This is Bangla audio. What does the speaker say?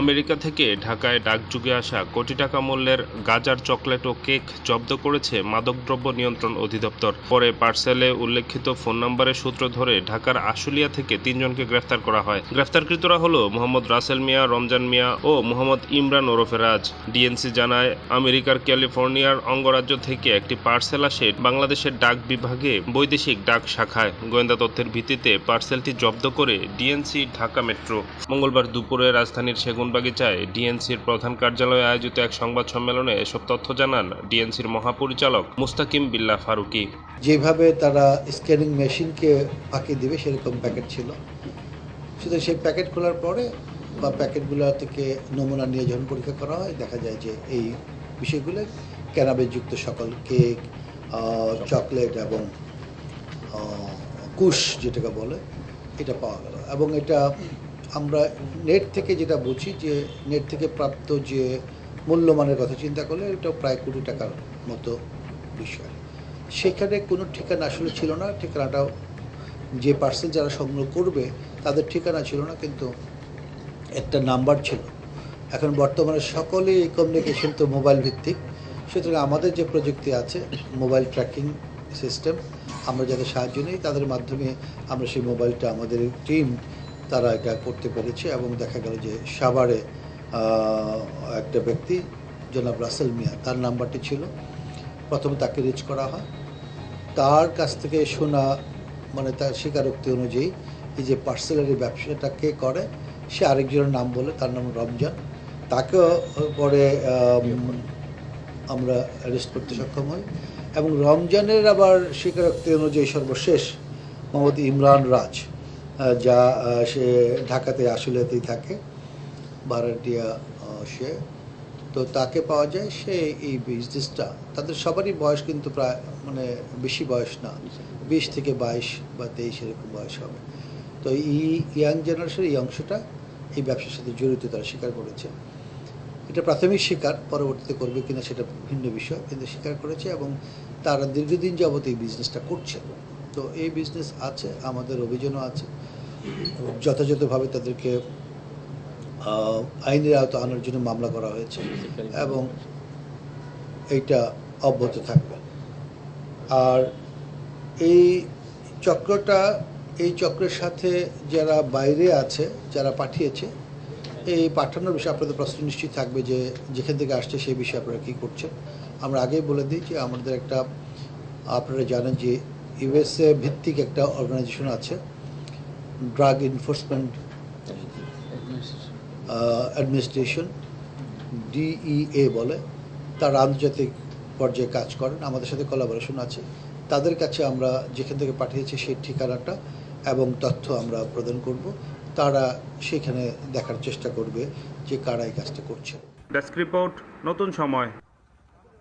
আমেরিকা থেকে ঢাকায় ডাকযুগে আসা কোটি টাকা মূল্যের গাজার চকলেট ও কেক জব্দ করেছে মাদকদ্রব্য নিয়ন্ত্রণ অধিদপ্তর। পরে পার্সেলে উল্লেখিত ফোন নম্বরের সূত্র ধরে ঢাকার আশুলিয়া থেকে তিনজনকে গ্রেফতার করা হয়। গ্রেফতারকৃতরা হলো মোহাম্মদ রাসেল মিয়া, রমজান মিয়া ও মোহাম্মদ ইমরান ওরফে রাজ। ডিএনসি জানায়, আমেরিকার ক্যালিফোর্নিয়ার অঙ্গরাজ্য থেকে একটি পার্সেল আসে বাংলাদেশের ডাক বিভাগে বৈদেশিক ডাক শাখায়। গোয়েন্দা তথ্যের ভিত্তিতে পার্সেলটি জব্দ করে ডিএনসি ঢাকা মেট্রো। মঙ্গলবার দুপুরে রাজধানীর সেগুনবাগিচায় ডিএনসির প্রধান কার্যালয়ে আয়োজিত এক সংবাদ সম্মেলনে এসব তথ্য জানান ডিএনসির মহাপরিচালক মুস্তাকিম বিল্লাহ ফারুকি। যেভাবে তারা স্ক্যানিং মেশিনকে ফাঁকি দিবে, সেরকম প্যাকেট ছিল। শুধু সেই প্যাকেট খোলার পরে বা প্যাকেটগুলো থেকে নমুনা নিয়ে যখন পরীক্ষা করা হয়, দেখা যায় যে এই বিষয়গুলো ক্যানাবেযুক্ত সকল কেক চকলেট এবং কুশ যেটাকে বলে, এটা পাওয়া গেল। এবং এটা আমরা নেট থেকে যেটা বুঝি যে নেট থেকে প্রাপ্ত যে মূল্যমানের কথা চিন্তা করলে এটা প্রায় কোটি টাকার মতো বিষয়। সেখানে কোনো ঠিকানা আসলে ছিল না, ঠিকানাটাও যে পার্সেল যারা সংগ্রহ করবে তাদের ঠিকানা ছিল না, কিন্তু একটা নাম্বার ছিল। এখন বর্তমানে সকলেই এই কমিউনিকেশন তো মোবাইল ভিত্তিক। সুতরাং আমাদের যে প্রযুক্তি আছে মোবাইল ট্র্যাকিং সিস্টেম আমরা যাদের সাহায্য নিই তাদের মাধ্যমে আমরা সেই মোবাইলটা আমাদের টিম তারা এটা করতে পেরেছে এবং দেখা গেল যে সাভারে একটা ব্যক্তি, জনাব রাসেল মিয়া, তার নাম্বারটি ছিল। প্রথমে তাকে রিচ করা হয়। তার কাছ থেকে শোনা মানে তার স্বীকারোক্তি অনুযায়ী, এই যে পার্সেলারি ব্যবসাটা কে করে, সে আরেকজনের নাম বলে, তার নাম রমজান। তাকেও পরে আমরা অ্যারেস্ট করতে সক্ষম হই। এবং রমজানের আবার স্বীকারোক্তি অনুযায়ী সর্বশেষ মোহাম্মদ ইমরান রাজ যা সে ঢাকাতে আসলেতেই থাকে ভাড়াটিয়া সে। তো তাকে পাওয়া যায় সে এই বিজনেসটা তাদের সবারই বয়স কিন্তু প্রায় মানে বেশি বয়স না। বিশ থেকে বাইশ বা তেইশ এরকম বয়স হবে। তো এই ইয়াং জেনারেশনের এই অংশটা এই ব্যবসার সাথে জড়িত, তারা স্বীকার করেছে। এটা প্রাথমিক স্বীকার, পরবর্তীতে করবে কিনা সেটা ভিন্ন বিষয়, কিন্তু স্বীকার করেছে এবং তারা দীর্ঘদিন যাবত এই বিজনেসটা করছে। তো এই বিজনেস আছে, আমাদের অভিযানও আছে। যথাযথভাবে তাদেরকে আইনের আওতা আনার জন্য মামলা করা হয়েছে এবং এইটা অব্যাহত থাকবে। আর এই চক্রটা, এই চক্রের সাথে যারা বাইরে আছে, যারা পাঠিয়েছে, এই পাঠানোর বিষয়ে আপনাদের প্রশ্ন নিশ্চয়ই থাকবে যে যেখান থেকে আসছে সেই বিষয়ে আপনারা কী করছেন। আমরা আগেই বলে দিই যে আমাদের একটা, আপনারা জানেন যে ইউএসএ ভিত্তিক একটা অর্গানাইজেশন আছে। ড্রাগ এনফোর্সমেন্ট অ্যাডমিনিস্ট্রেশন ডিইএ বলে, তারা আন্তর্জাতিক পর্যায়ে কাজ করেন, আমাদের সাথে কোলাবোরেশন আছে। তাদের কাছে আমরা যেখান থেকে পাঠিয়েছি সেই ঠিকানাটা এবং তথ্য আমরা প্রদান করব। তারা সেখানে দেখার চেষ্টা করবে যে কারা এই কাজটা করছে। ডেস্ক রিপোর্ট নতুন সময়।